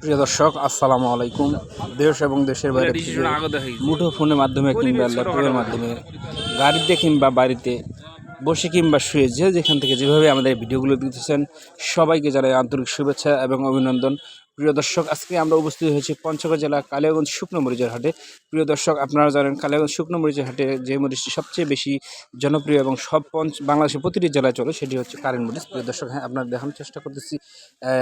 প্রিয় দর্শক আসসালামু আলাইকুম। দেশ এবং দেশের বাইরে মুঠোফোনের মুঠো ফোনের মাধ্যমে কিংবা ল্যাপটপের মাধ্যমে। গাড়িতে কিংবা বাড়িতে বসে কিংবা শুয়ে যে যেখান থেকে যেভাবে আমাদের ভিডিওগুলো দিতেছেন সবাইকে জানাই আন্তরিক শুভেচ্ছা এবং অভিনন্দন। প্রিয় দর্শক, আজকে আমরা উপস্থিত হয়েছি পঞ্চগড় জেলা কালিয়াগঞ্জ শুকনো মরিচের হাটে। প্রিয় দর্শক, আপনারা জানেন কালিয়াগঞ্জ শুকনো মরিচের হাটে যে মরিচটি সবচেয়ে বেশি জনপ্রিয় এবং সব পঞ্চ, বাংলাদেশের প্রতিটি জেলায় চলে, সেটি হচ্ছে কারেন্ট মরিচ। প্রিয় দর্শক হ্যাঁ আপনারা দেখানোর চেষ্টা করতেছি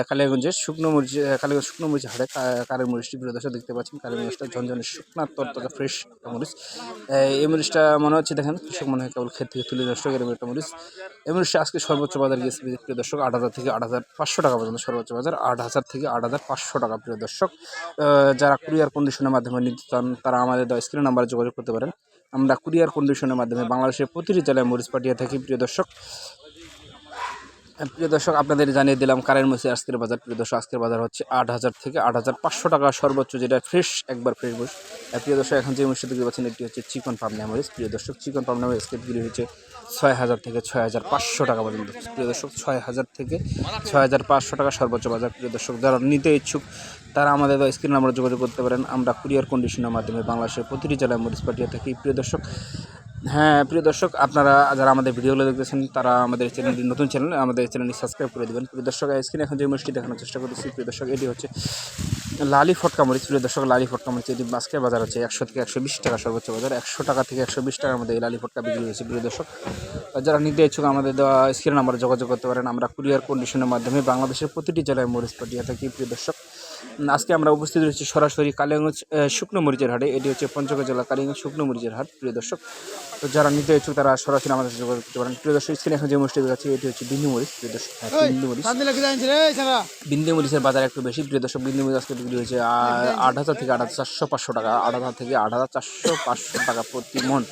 কালিয়াগঞ্জের শুকনো মরিচ কালিয়াগঞ্জ শুকনো মরিচের হাটে কারেন্ট মরিচটি, প্রিয় দর্শক, দেখতে পাচ্ছেন, কারেন্ট মরিচটা ঝনঝনে শুকনা, তরতাজা, ফ্রেশ একটা মরিচ। এই মরিচটা মনে হচ্ছে, দেখেন, কৃষক মনে হয় কেবল ক্ষেত থেকে তুলে দর্শক এরকম একটা মরিচ। এই মরিচটা আজকে সর্বোচ্চ বাজার গিয়েছে প্রিয় দর্শক, আট হাজার থেকে আট হাজার পাঁচশো টাকা পর্যন্ত সর্বোচ্চ বাজার, আট হাজার থেকে আট হাজার পাঁচশো টাকা, প্রিয় দর্শক। যারা কুরিয়ার কন্ডিশনের মাধ্যমে নিতে চান, তারা আমাদের স্ক্রিন নাম্বারে যোগাযোগ করতে পারেন। আমরা কুরিয়ার কন্ডিশনের মাধ্যমে বাংলাদেশের প্রতিটি জেলায় মরিচ পাঠিয়ে থাকি, প্রিয় দর্শক। প্রিয় দর্শক, আপনাদের জানিয়ে দিলাম কারেন্ট মরিচের আজকের বাজার। প্রিয় দর্শক, আজকের বাজার হচ্ছে আট হাজার থেকে আট হাজার পাঁচশো টাকা সর্বোচ্চ, যেটা ফ্রেশ একবার ফ্রেশ বস প্রিয় দর্শক, এখন যে মরিচটা দেখতে পাচ্ছেন, এটি হচ্ছে চিকন পাবনা মরিচ প্রিয় দর্শক, চিকন পাবনা মরিচ বিক্রি হয়েছে ছয় হাজার থেকে ছয় হাজার পাঁচশো টাকা পর্যন্ত। প্রিয় দর্শক, ছয় হাজার থেকে ছয় হাজার পাঁচশো টাকা সর্বোচ্চ বাজার। প্রিয় দর্শক, যারা নিতে ইচ্ছুক, তারা আমাদের স্ক্রিন নাম্বারে যোগাযোগ করতে পারেন। আমরা কুরিয়ার কন্ডিশনের মাধ্যমে বাংলাদেশের প্রতিটি জেলায় মরিচ পাঠিয়ে থাকি। প্রিয় দর্শক হ্যাঁ প্রিয় দর্শক, আপনারা যারা আমাদের ভিডিওগুলো দেখতেছেন, তারা আমাদের চ্যানেলটি নতুন চ্যানেল, আমাদের চ্যানেলটি সাবস্ক্রাইব করে দেবেন। প্রিয় দর্শক স্ক্রিনে এখন যে মরিচটি দেখানোর চেষ্টা করতেছি, প্রিয় দর্শক, এটি হচ্ছে লালি ফটকা মরিচ। প্রিয় দর্শক, লালি ফটকা মরিচ এটি আজকের বাজার হচ্ছে একশো থেকে একশো বিশ টাকা সর্বোচ্চ বাজার। একশো টাকা থেকে একশো বিশ টাকার মধ্যে এই লালি ফটকা বিক্রি হয়েছে, প্রিয় দর্শক। যারা নিতে ইচ্ছুক, আমাদের দেওয়া স্ক্রিন নাম্বারে যোগাযোগ করতে পারেন। আমরা কুরিয়ার কন্ডিশনের মাধ্যমে বাংলাদেশের প্রতিটি জেলায় মরিচ পাঠিয়ে থাকি, প্রিয় দর্শক। আজকে আমরা উপস্থিত রয়েছি সরাসরি কালিয়াগঞ্জ আহ, শুকনো মরিচের হাটে। এটি হচ্ছে পঞ্চগড় জেলা কালিয়াগঞ্জ শুকনো মরিচের হাট প্রিয় দর্শক। তো যারা নিতে ইচ্ছুক তারা সরাসরি আমাদের সাথে যোগাযোগ করতে পারেন। প্রিয় দর্শক স্ক্রিনে এখন যে মরিচটি দেখাচ্ছি এটি হচ্ছে বিন্দু মরিচ প্রিয় দর্শক। হ্যাঁ, বিন্দু মরিচ। বিন্দু মরিচের বাজার একটু বেশি প্রিয় দর্শক। বিন্দু মরিচ আজকে বিক্রি হয়েছে আট হাজার থেকে আট হাজার চারশো পাঁচশো টাকা আট হাজার থেকে আট হাজার চারশো পাঁচশো টাকা প্রতি মন।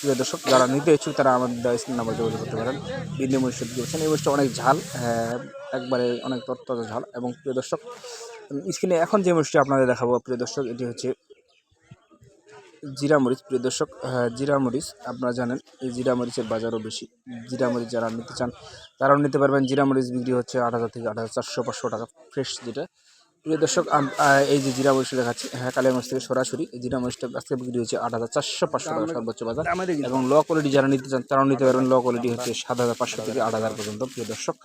প্রিয় দর্শক যারা নিতে ইচ্ছুক তারা আমাদের স্ক্রিন নাম্বার যোগাযোগ করতে পারেন। বিন্দু মরিচ বিক্রি করছেন এই মরিচটা অনেক ঝাল হ্যাঁ, একবারে অনেক তত্ত্বাজা ঝাল। এবং প্রিয় দর্শক স্ক্রিনে এখন যে মরিচটি আপনাদের দেখাবো প্রিয় দর্শক এটি হচ্ছে জিরা মরিচ। প্রিয় দর্শক হ্যাঁ, জিরা মরিচ আপনারা জানেন এই জিরা মরিচের বাজারও বেশি। জিরা মরিচ যারা নিতে চান তারাও নিতে পারবেন। জিরা মরিচ বিক্রি হচ্ছে আট হাজার থেকে আট হাজার চারশো পাঁচশো টাকা ফ্রেশ যেটা। প্রিয় দর্শক এই যে জিরা মরিচটা দেখাচ্ছি হ্যাঁ কালিয়াগঞ্জ থেকে সরাসরি এই জিরা মরিচটা আজকে বিক্রি হচ্ছে আট হাজার চারশো পাঁচশো টাকা সর্বোচ্চ বাজার। এবং ল কোয়ালিটি যারা নিতে চান তারাও নিতে পারবেন। ল কোয়ালিটি হচ্ছে সাত হাজার পাঁচশো থেকে আট হাজার পর্যন্ত প্রিয় দর্শক।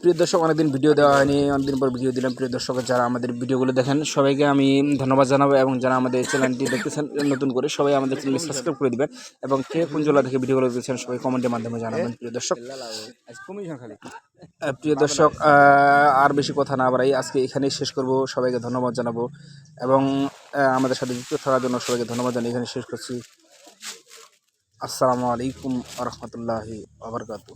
প্রিয় দর্শক অনেকদিন ভিডিও দেওয়া হয়নি অনেকদিন পর ভিডিও দিলাম। প্রিয় দর্শক যারা আমাদের ভিডিওগুলো দেখেন সবাইকে আমি ধন্যবাদ জানাব এবং যারা আমাদের চ্যানেলটি দেখতেছেন নতুন করে সবাই আমাদের চ্যানেলটি সাবস্ক্রাইব করে দিবেন এবং কে কোন জেলা থেকে ভিডিওগুলো দেখছেন সবাই কমেন্টের মাধ্যমে জানাবেন প্রিয় দর্শক। প্রিয় দর্শক আর বেশি কথা না বাড়াই আজকে এখানেই শেষ করব। সবাইকে ধন্যবাদ জানাব এবং আমাদের সাথে যুক্ত থাকার জন্য সবাইকে ধন্যবাদ জানিয়ে এখানে শেষ করছি। আসসালামু আলাইকুম রহমতুল্লাহি আবরকাতু